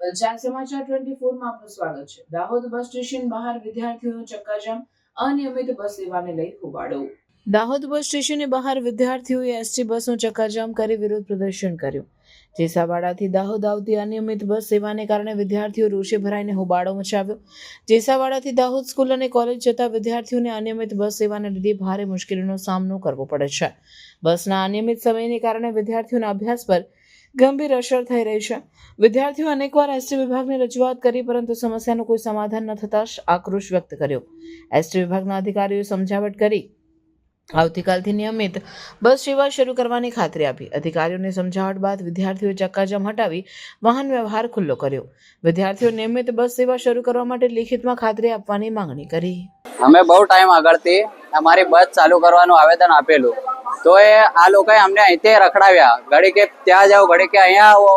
વલસાડ સમાચાર ટ્વેન્ટી ફોરમાં આપનું સ્વાગત છે. દાહોદ બસ સ્ટેશન બહાર વિદ્યાર્થીઓ ચક્કાજામ, અનિયમિત બસ સેવાને લઈ હોબાળો. દાહોદ બસ સ્ટેશનની બહાર વિદ્યાર્થીઓએ એસટી બસનું ચક્કાજામ કરી વિરોધ પ્રદર્શન કર્યું. જેસાવાડાથી દાહોદ આવતી અનિયમિત બસ સેવાને કારણે વિદ્યાર્થીઓ રોષે ભરાઈને હોબાળો મચાવ્યો. જેસાવાડાથી દાહોદ સ્કૂલ અને કોલેજ જતા વિદ્યાર્થીઓને અનિયમિત બસ સેવાને લીધે ભારે મુશ્કેલીનો સામનો કરવો પડે છે. બસના અનિયમિત સમયને કારણે વિદ્યાર્થીઓના અભ્યાસ પર ગંભીર અસર થઈ રહી છે. વિદ્યાર્થીઓ અનેકવાર એસટી વિભાગને રજૂઆત કરી, પરંતુ સમસ્યાનું કોઈ સમાધાન ન થતાં આક્રોશ વ્યક્ત કર્યો. એસટી વિભાગના અધિકારીઓએ સમજાવટ કરી. આવતીકાલથી નિયમિત બસ સેવા શરૂ કરવાની ખાતરી આપી. અધિકારીઓની સમજાવટ બાદ વિદ્યાર્થીઓએ ચક્કાજામ હટાવી વાહન વ્યવહાર ખુલ્લો કર્યો. વિદ્યાર્થીઓ નિયમિત બસ સેવા શરૂ કરવા માટે લિખિતમાં ખાતરી આપવાની માંગણી કરી. અમે બહુ ટાઈમ આગળથી અમારી બસ ચાલુ કરવાનું આવેદન આપેલું. તો એ આ લોકોએ અમને અહીંથી રખડાવ્યા. ઘડી કે ત્યાં જાઓ ઘડી કે અહીંયા આવો.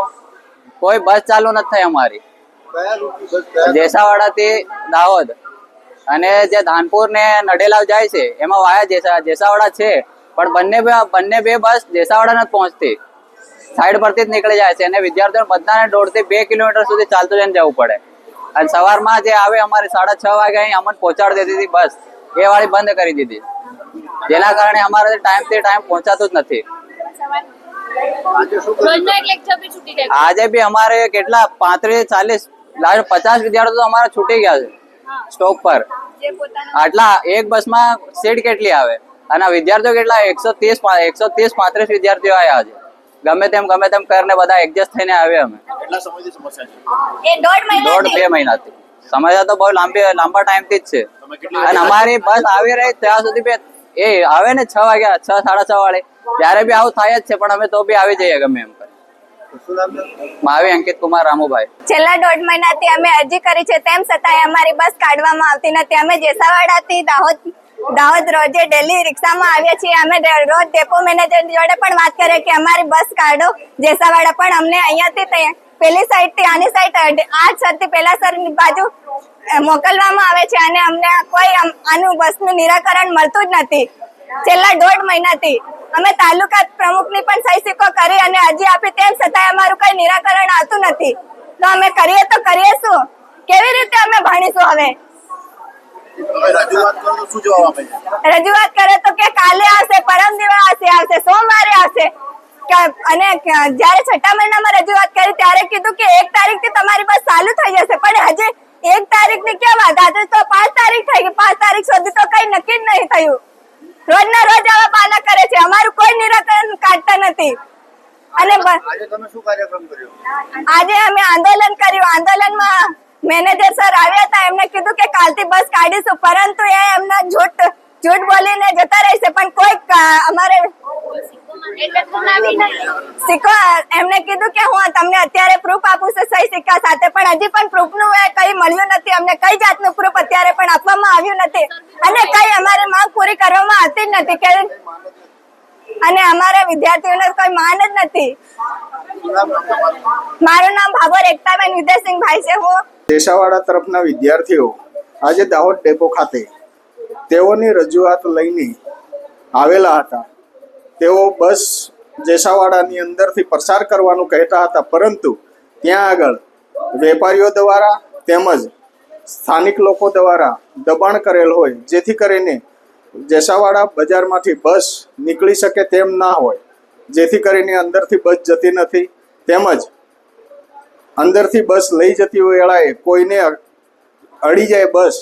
કોઈ બસ ચાલુ નથી થઈ અમારી. જેસાવાડાથી દાહોદ. અને જે ધાનપુર ને નડેલાવ જાય છે એમાં વાયા જેસા જેસાવાડા છે. પણ બંને બે બંને બે બસ જેસાવાડા નથી પહોંચતી. સાઈડ પરથી જ નીકળી જાય છે. અને વિદ્યાર્થીઓ બધાને દોઢથી બે કિલોમીટર સુધી ચાલતું જઈને જવું પડે. અને સવારમાં જે આવે અમારે સાડા છ વાગે અહીં અમને પહોંચાડી દેતી હતી બસ. એ વાળી બંધ કરી દીધી. જેના કારણે અમારે ટાઈમ તે ટાઈમ પહોંચાતો જ નથી. આજે બી અમારે કેટલા? પાંત્રીસ ચાલીસ લાસ્ટ પચાસ વિદ્યાર્થીઓ અમારા છૂટી ગયા છે. સ્ટોક પર. આટલા એક બસમાં સીટ કેટલી આવે? અને વિદ્યાર્થીઓ કેટલા? એકસો ત્રીસ એકસો ત્રીસ પાંત્રીસ વિદ્યાર્થીઓ આવ્યા છે. ગમે તેમ ગમે તેમ કરીને બધા એડજસ્ટ થઈને આવ્યા અમે. કેટલા સમયથી સમસ્યા છે? એ દોઢ બે મહિનાથી. સમસ્યા તો બહુ લાંબી લાંબા ટાઈમથી જ છે. અને અમારી બસ આવી રહી ત્યાં સુધી બી એ આવે ને છ વાગ્યા છ સાડા છ વાળે. ત્યારે બી આવું થાય જ છે પણ અમે તો બી આવી જઈએ ગમે એમ માવી અંકિત કુમાર રામુભાઈ. છેલ્લા દોઢ મહિનાથી અમે અરજી કરી છે તેમ છતાંય અમારી બસ કાઢવામાં આવતી નથી. અમે જેસાવાડાથી દાહોદ દાહોદ રોજે ડેલી રિક્ષામાં આવીએ છીએ. અમે રોજ ડેપો મેનેજર જોડે પણ વાત કરીએ કે અમારી બસ કાઢો. જેસાવાડા પણ અમને અહીંયાથી તે- પેલી સાઈડથી આની સાઈડ આ સરથી પેલા સર બાજુ મોકલવામાં આવે છે અને અમને કોઈ આનું બસનું નિરાકરણ મળતું જ નથી. છેલ્લા દોઢ મહિનાથી. અમે તાલુકા પ્રમુખની પણ સહી સિક્કો કરી અને અરજી આપી તેમ છતાંય અમારું કઈ નિરાકરણ આવતું નથી. તો અમે કરીએ તો કરીએ શું? કેવી રીતે અમે ભણીશું હવે? રજૂઆત કરો તો કે કાલે આવશે પરમ દિવસે આવશે સોમવારે આવશે. અને કે જ્યારે છઠ્ઠા મહિનામાં રજૂઆત કરી ત્યારે કીધું કે એક તારીખથી તમારી પાસે ચાલુ થઈ જશે. પણ હજી એક તારીખની કેમ વાત? આજે તો પાંચ તારીખ થઈ ગઈ. પાંચ તારીખ સુધી તો કઈ નક્કી જ નહીં થયું. રોજના રોજ આવા પાના કરે છે. અમારું કોઈ નિરાકરણ કાઢતા નથી. અને આજે અમે આંદોલન કર્યું. આંદોલનમાં મેનેજર સર આવ્યા હતા. એમને કીધું કે કાલથી બસ કાઢીશું. પરંતુ એ એમના જૂઠ જૂઠ બોલીને જતા રહેશે. પણ કોઈ અમારે સિક્કો એમને કીધું કે હું તમને અત્યારે પ્રૂફ આપું છું સહી સિક્કા સાથે. પણ હજી પણ પ્રૂફનું કઈ મળ્યું નથી. અમને કઈ જાતનું પ્રૂફ અત્યારે પણ આપવામાં આવ્યું નથી. અને કઈ અમારે માંગ પૂરી કરવામાં આવતી જ નથી કે અને અમારા વિદ્યાર્થીઓને કોઈ માન જ નથી. મારું નામ ભાભોર એકતાબેન વિદ્યાસિંહભાઈ છે હું. દેશાવાડા તરફના વિદ્યાર્થીઓ આજે દાહોદ ડેપો ખાતે તેઓની રજૂઆત લઈને આવેલા હતા. તેઓ બસ જેસાવાડાની અંદરથી પસાર કરવાનું કહેતા હતા, પરંતુ ત્યાં આગળ વેપારીઓ દ્વારા તેમજ સ્થાનિક લોકો દ્વારા દબાણ કરેલ હોય, જેથી કરીને જેસાવાડા બજારમાંથી બસ નીકળી શકે તેમ ના હોય, જેથી કરીને અંદરથી બસ જતી નથી. તેમજ અંદરથી બસ લઈ જતી વેળાએ કોઈને અડી જાય બસ,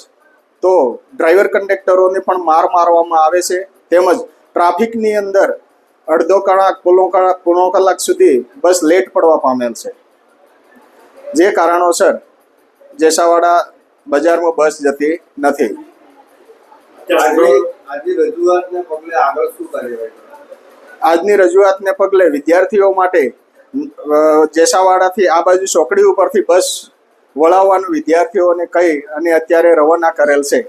તો ડ્રાઈવર કંડક્ટરોને પણ માર મારવામાં આવે છે. તેમજ ટ્રાફિકની અંદર અડધો કલાક પોણો કલાક પોણો કલાક સુધી બસ લેટ પડવા પામેલ છે. જે કારણોસર જેસાવાડા બજારમાં બસ જતી નથી. આજની રજૂઆતને પગલે વિદ્યાર્થીઓ માટે જેસાવાડાથી આ બાજુ ચોકડી ઉપરથી બસ વળાવવાનું વિદ્યાર્થીઓને કહી અને અત્યારે રવાના કરેલ છે.